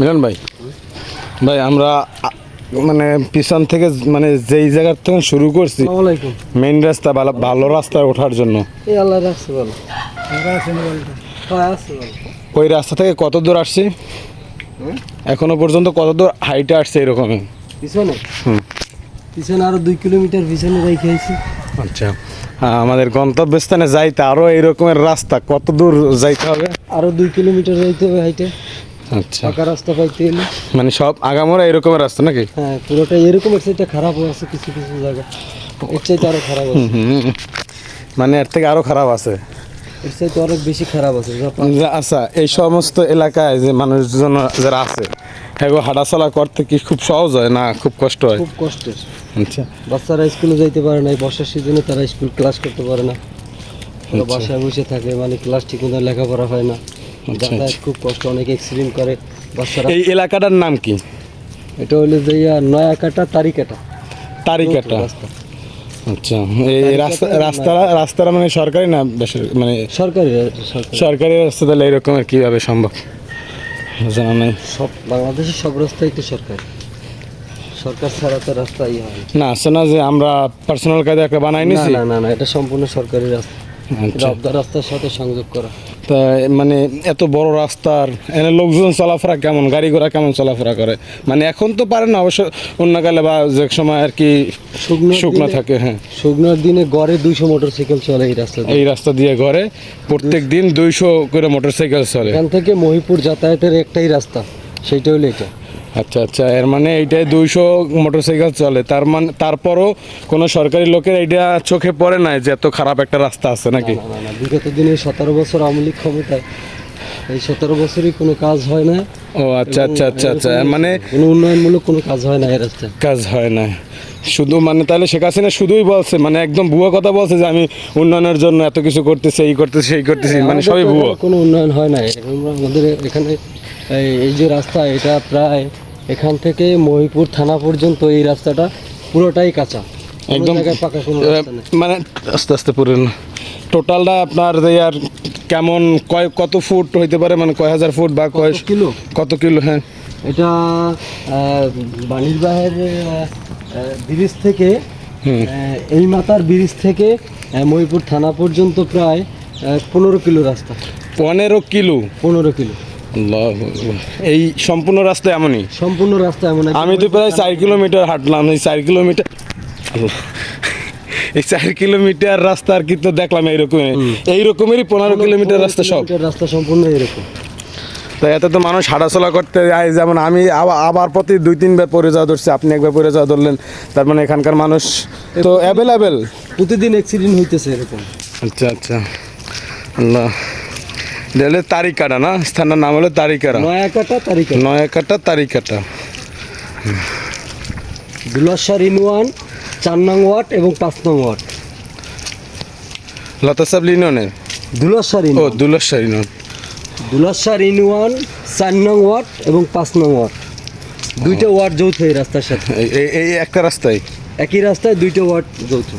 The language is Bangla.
মিলন ভাই ভাই আমরা মানে পিছন থেকে মানে যেই জায়গার থেকে শুরু করছি মেইন রাস্তা ভালো ভালো রাস্তায় ওঠার জন্য। ওই রাস্তা থেকে কত দূর আসছি? এখনও পর্যন্ত কত দূর হাইটে আসছে এরকমই। পিছনে? হুম। পিছনে আরও দুই কিলোমিটার পিছনে রেখে আইছি। আচ্ছা হ্যাঁ, আমাদের গন্তব্যস্থানে যাইতে আরও এইরকমের রাস্তা কত দূর যাইতে হবে? আরও দুই কিলোমিটার যাইতে হবে হাইটে। আচ্ছা। পাকা রাস্তা পাইতে গেলে? মানে সব আগামোরা এরকমের রাস্তা নাকি? হ্যাঁ পুরোটা এরকম খারাপ আছে কিছু কিছু জায়গা। এর চাইতে আরও খারাপ আছে। মানে এর থেকে খারাপ আছে। এর চাইতে অনেক বেশি খারাপ আছে আচ্ছা এই সমস্ত এলাকায় যে মানুষজন যারা আছে হাঁটাচলা করতে কি খুব সহজ হয় না খুব কষ্ট হয়? খুব কষ্টের। আচ্ছা। বাচ্চারা স্কুলে যাইতে পারে না এই বর্ষার সিজনে তারা স্কুল ক্লাস করতে পারে না। তারা বাসায় বসে থাকে মানে ক্লাস ঠিক মতো লেখাপড়া হয় না। যাতায়াত খুব কষ্ট অনেক এক্সিডেন্ট করে বাচ্চারা এই এলাকাটার নাম কি? এটা হলো যে ইয়া নয়া কাটা তারিকাটা। তারিকাটা রাস্তা। আচ্ছা এই রাস্তা রাস্তাটা রাস্তাটা মানে সরকারি না বেসরকারি মানে সরকারি সরকারি। রাস্তা তাহলে এরকমের কীভাবে সম্ভব? জানা নাই। সব বাংলাদেশের সব রাস্তাই তো সরকারি। সরকার ছাড়া তো রাস্তা ইয়ে হয় না। আছে না যে আমরা পার্সোনাল কাজে একটা বানাই না নিছি? না না না এটা সম্পূর্ণ সরকারি রাস্তা। আচ্ছা রাস্তার সাথে সংযোগ করা। তা মানে এত বড় রাস্তার এনে লোকজন চলাফেরা কেমন? গাড়ি ঘোড়া কেমন চলাফেরা করে? মানে এখন তো পারে না অবশ্য অন্যকালে বা যে সময় আর কি শুকনো শুকনো থাকে হ্যাঁ। শুকনোর দিনে গড়ে দুইশো মোটর সাইকেল চলে এই রাস্তা দিয়ে। এই রাস্তা দিয়ে ঘরে প্রত্যেক দিন দুইশো করে মোটরসাইকেল চলে। এখান থেকে মহিপুর যাতায়াতের একটাই রাস্তা সেইটা হলো এটা। আচ্ছা আচ্ছা এর মানে এইটাই দুইশো মোটরসাইকেল চলে। তার মানে তারপরও কোনো সরকারি লোকের এইটা চোখে পড়ে নাই যে এত খারাপ একটা রাস্তা আছে নাকি? বিগত দিনে সতেরো বছর আওয়ামী লীগ ক্ষমতায়। এই সতেরো বছরই কোনো কাজ হয় না। ও আচ্ছা আচ্ছা আচ্ছা আচ্ছা মানে কোনো উন্নয়নমূলক কোনো কাজ হয় না এই রাস্তায়। কাজ হয় না। শুধু মানে তাহলে শেখ হাসিনা শুধুই বলছে মানে একদম ভুয়া কথা বলছে যে আমি উন্নয়নের জন্য এত কিছু করতেছি এই করতেছি সেই করতেছি মানে সবই ভুয়ো। কোনো উন্নয়ন হয় না আমাদের এখানে এই- যে রাস্তা এটা প্রায় এখান থেকে মহিপুর থানা পর্যন্ত এই রাস্তাটা পুরোটাই কাঁচা। একদম পাকা কোনো মানে আস্তে আস্তে পুরো টোটালটা আপনার আর কেমন কয় কত ফুট হইতে পারে? মানে কয় হাজার ফুট বা কয় কিলো? কত কিলো হ্যাঁ। এটা বাণিজ্যবাহের ব্রিজ থেকে। এই মাতার ব্রিজ থেকে মহিপুর থানা পর্যন্ত প্রায় পনেরো কিলো রাস্তা। পনেরো কিলো? পনেরো কিলো। এই সম্পূর্ণ রাস্তা এমনই? সম্পূর্ণ রাস্তা এমন আমি তো প্রায় চার কিলোমিটার হাঁটলাম এই চার কিলোমিটার এই চার কিলোমিটার রাস্তা আর কি তো দেখলাম এইরকম এইরকমেরই পনেরো কিলোমিটার রাস্তা সব। রাস্তা সম্পূর্ণ এরকম। তো এতে তো মানুষ হাঁটাচলা করতে যায় যেমন আমি আবার আবার প্রতি দুই তিনবার পরে যাওয়া ধরছি আপনি একবার পরে যাওয়া ধরলেন তার মানে এখানকার মানুষ তো অ্যাভেলেবেল প্রতিদিন অ্যাক্সিডেন্ট হইতেছে এরকম। আচ্ছা আচ্ছা। আল্লাহ। এটা হলো তারিকাটা না? স্থানের নাম হলো তারিকারা নয়া কাটা তারিখে নয়াকাটা তারিকাটা। দুলাসার ইনওয়ান চার নং ওয়ার্ড এবং পাঁচ নং ওয়ার্ড। লতা সাব লিননের? দুলাসার ও ইনওয়ান। দুলসারি নন দুলাসার ইনওয়ান চার নং ওয়ার্ড এবং পাঁচ নং ওয়ার্ড। দুইটা ওয়ার্ড যৌথ এই রাস্তার সাথে। এই এই একটা রাস্তায়? একই রাস্তায় দুইটা ওয়ার্ড যৌথ।